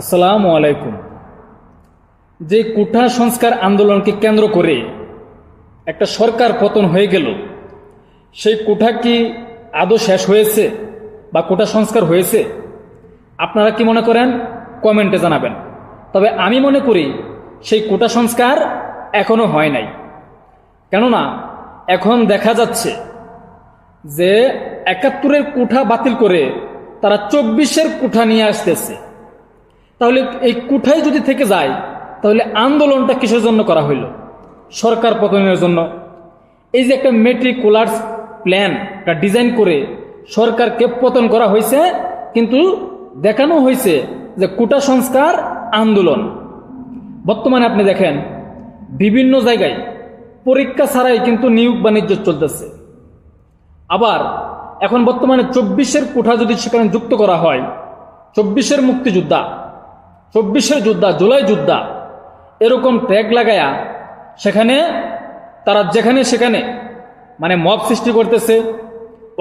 আসসালামু আলাইকুম। যে কুঠা সংস্কার আন্দোলনকে কেন্দ্র করে একটা সরকার পতন হয়ে গেল, সেই কুঠা কি আদৌ শেষ হয়েছে বা কুঠা সংস্কার হয়েছে? আপনারা কি মনে করেন? কমেন্টে জানাবেন। তবে আমি মনে করি সেই কোটা সংস্কার এখনও হয় নাই। কেননা, এখন দেখা যাচ্ছে যে একাত্তরের কুঠা বাতিল করে তারা চব্বিশের কুঠা নিয়ে আসতেছে। তাহলে এই কুঠাই যদি থেকে যায়, তাহলে আন্দোলনটা কিসের জন্য করা হইল? সরকার পতনের জন্য। এই যে একটা মেট্রিকুলার্স প্ল্যান একটা ডিজাইন করে সরকারকে পতন করা হয়েছে, কিন্তু দেখানো হয়েছে যে কুটা সংস্কার, আন্দোলন। বর্তমানে আপনি দেখেন, বিভিন্ন জায়গায় পরীক্ষা ছাড়াই কিন্তু নিয়োগ বাণিজ্য চলতেছে। আবার এখন বর্তমানে চব্বিশের কোঠা যদি সেখানে যুক্ত করা হয়, চব্বিশের মুক্তিযোদ্ধা চব্বিশের যোদ্ধা, জুলাই যোদ্ধা, এরকম ট্যাগ লাগায়া সেখানে, তারা যেখানে সেখানে মানে মব সৃষ্টি করতেছে,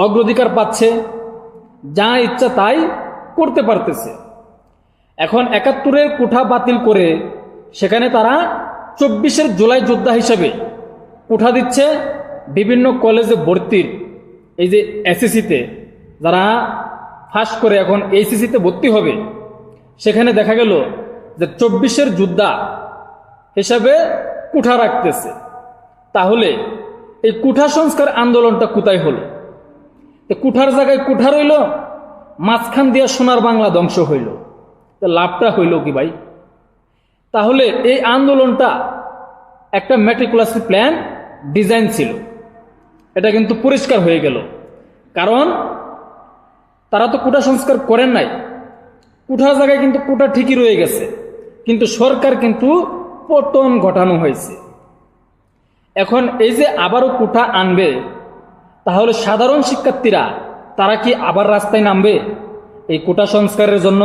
অগ্রাধিকার পাচ্ছে, যা ইচ্ছা তাই করতে পারতেছে। এখন একাত্তরের কোঠা বাতিল করে সেখানে তারা চব্বিশের জুলাই যোদ্ধা হিসেবে কোঠা দিচ্ছে বিভিন্ন কলেজে ভর্তির, এই যে এসএসসিতে, যারা ফার্স্ট করে এখন এইচএসসিতে ভর্তি হবে। সেখানে দেখা গেল যে চব্বিশের যোদ্ধা হিসাবে কুঠা রাখতেছে। তাহলে এই কুঠা সংস্কার আন্দোলনটা কোথায় হলো? কুঠার জায়গায় কুঠা রইল, মাঝখান দিয়া সোনার বাংলা ধ্বংস হইল। লাভটা হইল কি ভাই? তাহলে এই আন্দোলনটা একটা মেট্রিকুলাস প্ল্যান ডিজাইন ছিল। এটা কিন্তু পরিষ্কার হয়ে গেল। কারণ তারা তো কুটা সংস্কার করেন নাই। কুঠার জায়গায় কিন্তু কুটা ঠিকই রয়ে গেছে। কিন্তু সরকার কিন্তু পতন ঘটানো হয়েছে। এখন এই যে আবারও কুঠা আনবে, তাহলে সাধারণ শিক্ষার্থীরা, তারা কি আবার রাস্তায় নামবে এই কোটা সংস্কারের জন্য?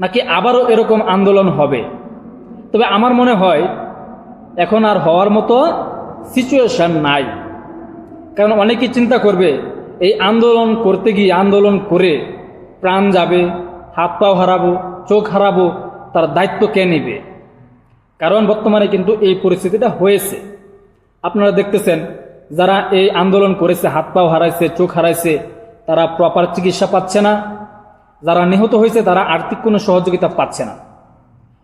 নাকি আবারও এরকম আন্দোলন হবে? তবে আমার মনে হয়, এখন আর হওয়ার মতো সিচুয়েশন নাই। কারণ অনেকেই চিন্তা করবে, এই আন্দোলন করতে গিয়ে আন্দোলন করে প্রাণ যাবে, হাত পাও হারাবো, চোখ হারাবো, তার দায়িত্ব কে নেবে? কারণ বর্তমানে কিন্তু এই পরিস্থিতিটা হয়েছে। আপনারা দেখতেছেন, যারা এই আন্দোলন করেছে, হাত পাও হারাইছে, চোখ হারাইছে, তারা প্রপার চিকিৎসা পাচ্ছে না। যারা নিহত হয়েছে, তারা আর্থিক কোনো সহযোগিতা পাচ্ছে না।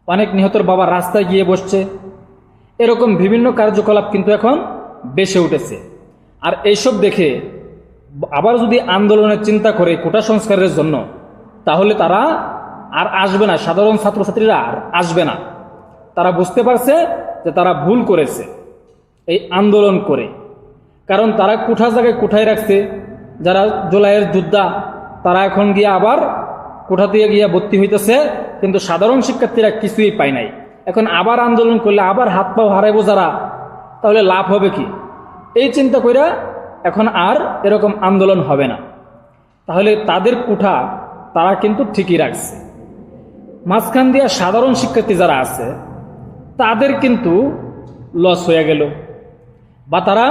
অনেক নিহতর বাবা রাস্তায় গিয়ে বসছে। এরকম বিভিন্ন কার্যকলাপ কিন্তু এখন বেসে উঠেছে। আর এইসব দেখে আবার যদি আন্দোলনের চিন্তা করে কোটা সংস্কারের জন্য, তাহলে তারা আর আসবে না। সাধারণ ছাত্রছাত্রীরা আর আসবে না। তারা বুঝতে পারছে যে তারা ভুল করেছে, এই আন্দোলন করে। কারণ তারা কোঠা জায়গায় কোঠায় রাখছে। যারা জুলাইয়ের যোদ্ধা, তারা এখন গিয়ে আবার কোঠা দিয়ে গিয়ে ভর্তি হইতেছে। কিন্তু সাধারণ শিক্ষার্থীরা কিছুই পায় নাই। এখন আবার আন্দোলন করলে আবার হাত পাও হারাইবো যারা, তাহলে লাভ হবে কি? এই চিন্তা কইরা এখন আর এরকম আন্দোলন হবে না। তাহলে তাদের কোঠা তারা কিন্তু ঠিকই রাখছে। মাঝখান দিয়া সাধারণ শিক্ষার্থী যারা আছে, তাদের কিন্তু লস হয়ে গেল বা তারা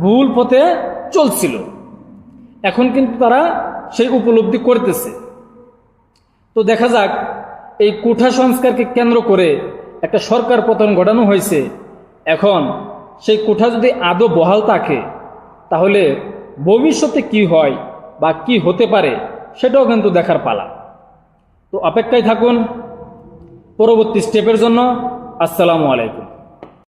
ভুল পথে চলছিল। এখন কিন্তু তারা সেই উপলব্ধি করতেছে। তো দেখা যাক এই কোঠা সংস্কারকে কেন্দ্র করে একটা সরকার পতন ঘটানো হয়েছে। এখন সেই কোঠা যদি আদৌ বহাল থাকে তাহলে ভবিষ্যতে কি হয় বা কি হতে পারে সেটাও কিন্তু দেখার পালা। তো অপেক্ষায় থাকুন। পরবর্তী স্টেপের জন্য আসসালামু আলাইকুম।